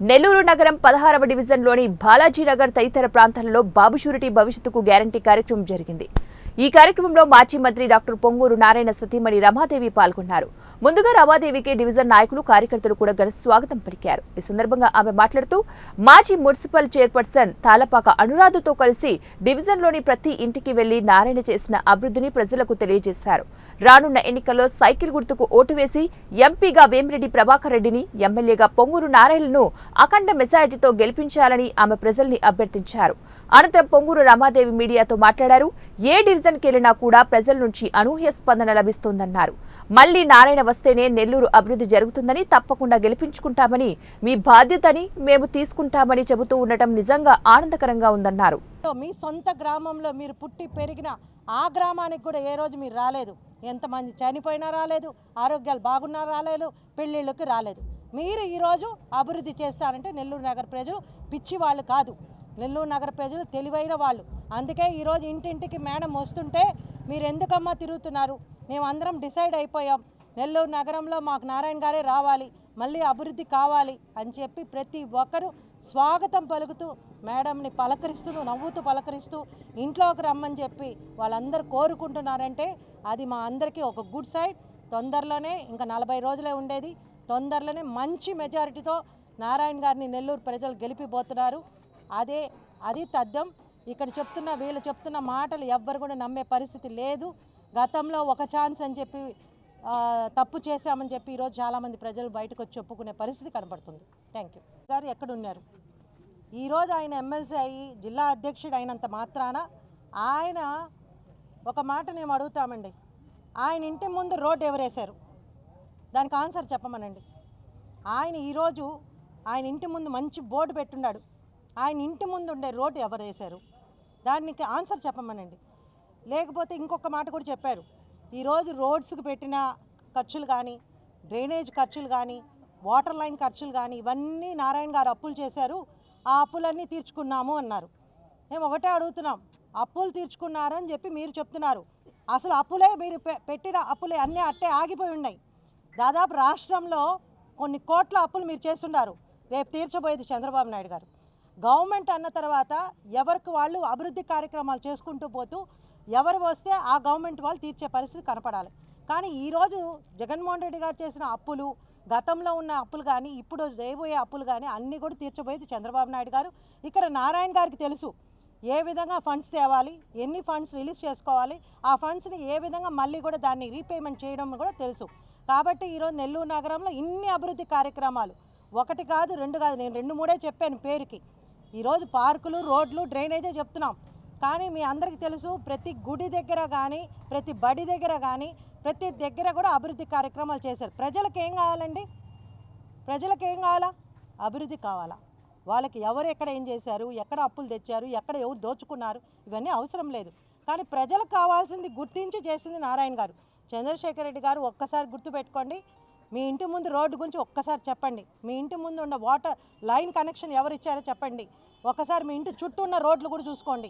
నెల్లూరు నగరం పదహారవ డివిజన్లోని బాలాజీనగర్ తదితర ప్రాంతాలలో బాబు షూరిటీ భవిష్యత్తుకు గ్యారంటీ కార్యక్రమం జరిగింది. ఈ కార్యక్రమంలో మాజీ మంత్రి డాక్టర్ పొంగూరు నారాయణ సతీమణి రమాదేవి పాల్గొన్నారు. ముందుగా రమాదేవికి డివిజన్ నాయకులు కార్యకర్తలు కూడా ఘన స్వాగతం పలికారు. ఈ సందర్భంగా ఆమె మాట్లాడుతూ మాజీ మున్సిపల్ చైర్పర్సన్ తాలపాక అనురాధతో కలిసి డివిజన్లోని ప్రతి ఇంటికి వెళ్ళి నారాయణ చేసిన అభివృద్ధిని ప్రజలకు తెలియజేశారు. రానున్న ఎన్నికల్లో సైకిల్ గుర్తుకు ఓటు వేసి ఎంపీగా వేమిరెడ్డి ప్రభాకర్ రెడ్డిని ఎమ్మెల్యేగా పొంగూరు నారాయణను అఖండ మెజారిటీతో గెలిపించాలని ఆమె ప్రజల్ని అభ్యర్థించారు. అనంతరం పొంగూరు రమాదేవి మీడియాతో మాట్లాడారు ఏ డివిజన్ వెళ్ళినా కూడా ప్రజల నుంచి అనూహ్య స్పందన లభిస్తోందన్నారు. మళ్ళీ నారాయణ వస్తేనే నెల్లూరు అభివృద్ధి జరుగుతుందని తప్పకుండా గెలిపించుకుంటామని మీ బాధ్యతని మేము తీసుకుంటామని చెబుతూ ఉండటం నిజంగా ఆనందకరంగా ఉందన్నారు. మీ సొంత గ్రామంలో మీరు పుట్టి పెరిగిన ఆ గ్రామానికి కూడా ఏ రోజు మీరు రాలేదు. ఎంతమంది చనిపోయినా రాలేదు ఆరోగ్యాలు బాగున్నా రాలేదు పెళ్ళిళ్ళకి రాలేదు. మీరు ఈరోజు అభివృద్ధి చేస్తారంటే నెల్లూరు నగర ప్రజలు పిచ్చి వాళ్ళు కాదు. నెల్లూరు నగర ప్రజలు తెలివైన వాళ్ళు. అందుకే ఈరోజు ఇంటింటికి మేడం వస్తుంటే మీరు ఎందుకమ్మా తిరుగుతున్నారు? మేమందరం డిసైడ్ అయిపోయాం. నెల్లూరు నగరంలో మాకు నారాయణ గారే రావాలి మళ్ళీ అభివృద్ధి కావాలి అని చెప్పి ప్రతి ఒక్కరూ స్వాగతం పలుకుతూ మేడంని పలకరిస్తూ నవ్వుతూ పలకరిస్తూ ఇంట్లోకి రమ్మని చెప్పి వాళ్ళందరూ కోరుకుంటున్నారంటే అది మా అందరికీ ఒక గుడ్ సైడ్. తొందరలోనే ఇంకా నలభై రోజులే ఉండేది. తొందరలోనే మంచి మెజారిటీతో నారాయణ గారిని నెల్లూరు ప్రజలు గెలిపిపోతున్నారు. అదే అది తద్దం ఇక్కడ చెప్తున్న వీళ్ళు చెప్తున్న మాటలు ఎవ్వరు కూడా నమ్మే పరిస్థితి లేదు. గతంలో ఒక ఛాన్స్ అని చెప్పి తప్పు చేశామని చెప్పి ఈరోజు చాలామంది ప్రజలు బయటకు వచ్చి చెప్పుకునే పరిస్థితి కనబడుతుంది. థ్యాంక్ యూ గారు ఎక్కడున్నారు? ఈరోజు ఆయన ఎమ్మెల్సీ అయ్యి జిల్లా అధ్యక్షుడు అయినంత మాత్రాన ఆయన ఒక మాట మేము అడుగుతామండి. ఆయన ఇంటి ముందు రోడ్డు ఎవరేశారు? దానికి ఆన్సర్ చెప్పమనండి. ఆయన ఈరోజు ఆయన ఇంటి ముందు మంచి బోర్డు పెట్టున్నాడు. ఆయన ఇంటి ముందు ఉండే రోడ్డు ఎవరు వేశారు? దానికి ఆన్సర్ చెప్పమనండి. లేకపోతే ఇంకొక మాట కూడా చెప్పారు. ఈరోజు రోడ్స్కి పెట్టిన ఖర్చులు కానీ డ్రైనేజ్ ఖర్చులు కానీ వాటర్ లైన్ ఖర్చులు కానీ ఇవన్నీ నారాయణ గారు అప్పులు చేశారు. ఆ అప్పులన్నీ తీర్చుకున్నాము అన్నారు. మేము ఒకటే అడుగుతున్నాం. అప్పులు తీర్చుకున్నారని చెప్పి మీరు చెప్తున్నారు. అసలు అప్పులే మీరు పె- పెట్టిన అప్పులే అన్నీ అట్టే ఆగిపోయి ఉన్నాయి. దాదాపు రాష్ట్రంలో కొన్ని కోట్ల అప్పులు మీరు చేస్తున్నారు. రేపు తీర్చబోయేది చంద్రబాబు నాయుడు గారు. గవర్నమెంట్ అన్న తర్వాత ఎవరికి వాళ్ళు అభివృద్ధి కార్యక్రమాలు చేసుకుంటూ పోతూ ఎవరు వస్తే ఆ గవర్నమెంట్ వాళ్ళు తీర్చే పరిస్థితి కనపడాలి. కానీ ఈరోజు జగన్మోహన్ రెడ్డి గారు చేసిన అప్పులు గతంలో ఉన్న అప్పులు కానీ ఇప్పుడు చేయబోయే అప్పులు కానీ అన్నీ కూడా తీర్చబోయేది చంద్రబాబు నాయుడు గారు. ఇక్కడ నారాయణ గారికి తెలుసు ఏ విధంగా ఫండ్స్ తేవాలి ఎన్ని ఫండ్స్ రిలీజ్ చేసుకోవాలి ఆ ఫండ్స్ని ఏ విధంగా మళ్ళీ కూడా దాన్ని రీపేమెంట్ చేయడం కూడా తెలుసు. కాబట్టి ఈరోజు నెల్లూరు నగరంలో ఇన్ని అభివృద్ధి కార్యక్రమాలు. ఒకటి కాదు రెండు కాదు నేను రెండు మూడే చెప్పాను పేరుకి. ఈరోజు పార్కులు రోడ్లు డ్రైనేజే చెప్తున్నాం. కానీ మీ అందరికీ తెలుసు ప్రతి గుడి దగ్గర కానీ ప్రతి బడి దగ్గర కానీ ప్రతి దగ్గర కూడా అభివృద్ధి కార్యక్రమాలు చేశారు. ప్రజలకు ఏం కావాలండి? ప్రజలకు ఏం కావాలా? అభివృద్ధి కావాలా? వాళ్ళకి ఎవరు ఎక్కడ ఏం చేశారు? ఎక్కడ అప్పులు తెచ్చారు? ఎక్కడ ఎవరు దోచుకున్నారు? ఇవన్నీ అవసరం లేదు. కానీ ప్రజలకు కావాల్సింది గుర్తించి చేసింది నారాయణ గారు. చంద్రశేఖర్ రెడ్డి గారు ఒక్కసారి గుర్తుపెట్టుకోండి. మీ ఇంటి ముందు రోడ్డు గురించి ఒక్కసారి చెప్పండి. మీ ఇంటి ముందు ఉన్న వాటర్ లైన్ కనెక్షన్ ఎవరు ఇచ్చారో చెప్పండి. ఒకసారి మీ ఇంటి చుట్టూ ఉన్న రోడ్లు కూడా చూసుకోండి.